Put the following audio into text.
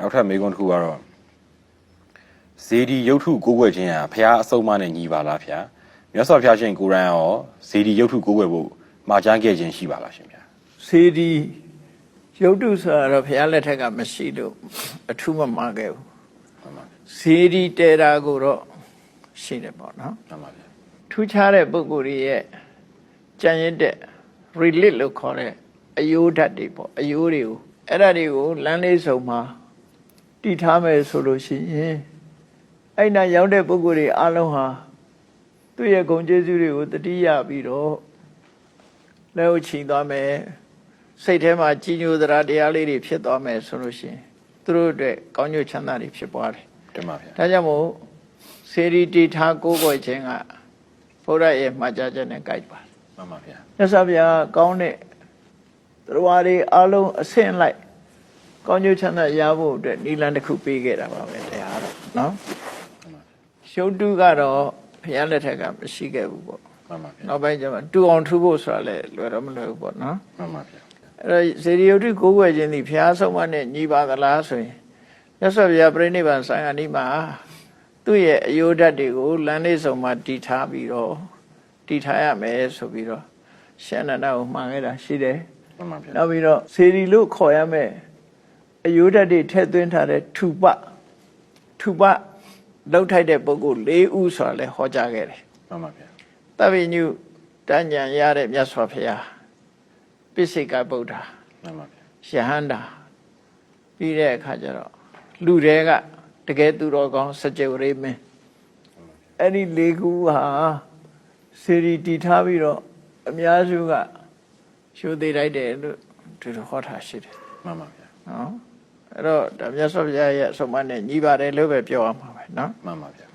နောက်ထပ်မေးခွန်းတစ်ခုကတော့ဇေဒီရုပ်ထုကိုးကွယ်ခြင်းဟာဖះအစုံမနဲ့ညီပါလားဗျာမြတ်စွာဘုရားရှင်ကိုရန်ရောဇေဒီရုပ်ထုကိုးကွယ်ဖို့မှာကြားခဲ့ခြင်းရှိပါလားရှင်ဗျာစေဒီရုပ်တုဆိုတာတော့ဘုရားလက်ထက်ကမရှိလို့အထူးမမှားခဲ့ဘူးမှန်ပါဗျာစေဒီတဲတာကိုတော့ရှိတယ်ပေါ့နော်မှန်ပါဗျာထူးခြားတဲ့ပုဂ္ဂိုလ်တွေရဲ့ကြံရင်တဲ့ relate လို့ခေါ်တဲ့အယိုးဓာတ်တွေပေါ့အယိုးတွေကိုအဲ့ဒါတွေကိုလမ်းလေးစုံမှာ တည်ထားမယ်ဆိုလို့ရှိရင်အဲ့နာရောက်တဲ့ပုဂ္ဂိုလ်တွေအလုံးဟာသူ့ရဲ့ဂုဏ်ကျေးဇူးတွေကိုတတိယပြီးတော့လက်ဥချီသွားမယ်စိတ်ထဲမှာကြီးညိုသရာတရားလေးတွေဖြစ်သွားမယ်ဆိုလို့ရှိရင်သူတို့အတွက်ကောင်းကျိုးချမ်းသာတွေဖြစ်ပွားတယ်တင်ပါဗျာဒါကြောင့်မို့စေရီတီထားကိုးကွယ်ခြင်းကဘုရားရဲ့မှာကြားချက်နဲ့ကြိုက်ပါတယ်မှန်ပါဗျာမြတ်စွာဘုရားကောင်းတဲ့တရားတွေအလုံးအဆင့်လိုက် ကောင်းကျိုးချမ်းသာရဖို့အတွက်နိလန်တစ်ခုပေးခဲ့တာပါပဲတရားတော့နော်ရှုပ်တုကတော့ဘုရားလက်ထက်ကမရှိခဲ့ဘူးပေါ့မှန်ပါဗျာနောက်ပိုင်းကျမှတူအောင်ထူဖို့ဆိုတာလည်းလွယ်တော့မလွယ်ဘူးပေါ့နော်မှန်ပါဗျာအဲ့တော့စေရီယုတ်တိကိုးကွယ်ခြင်းဒီဘုရားဆုံးမနဲ့ညီပါသလားဆိုရင်မြတ်စွာဘုရားပြိဋိဘံဆိုင်အနိမှာသူ့ရဲ့အယိုးဓာတ်တွေကိုလမ်းလေးစုံမှာတည်ထားပြီးတော့တည်ထားရမယ်ဆိုပြီးတော့ရှန္ဒနာကိုမှန်ခဲ့တာရှိတယ်မှန်ပါဗျာနောက်ပြီးတော့စေရီလို့ခေါ်ရမယ် အယိုးဓာတ်တွေထည့်သွင်းထားတဲ့ထူပထူပလောက်ထိုက်တဲ့ပုဂ္ဂိုလ်၄ဦးဆိုတာလည်းဟောကြားခဲ့တယ်မှန်ပါဗျာတပ္ပိညုတဉ္ဉံရတဲ့မြတ်စွာဘုရားပိစိကဗုဒ္ဓမှန်ပါဗျာယဟန္တာပြီးတဲ့အခါကျတော့လူတွေကတကယ်သူတော်ကောင်းစကြဝဠာမင်းအဲ့ဒီလေးခုဟာစေရီတီထားပြီးတော့အများစုကရှိုးသေးလိုက်တယ်လို့သူတို့ဟောထားရှိတယ်မှန်ပါဗျာ နော်အဲ့တော့ဒါမြတ်စွာဘုရားရဲ့အဆုံးအမနဲ့ညီပါတယ်လို့ပဲပြောရမှာပဲနော်မှန်ပါဗျာ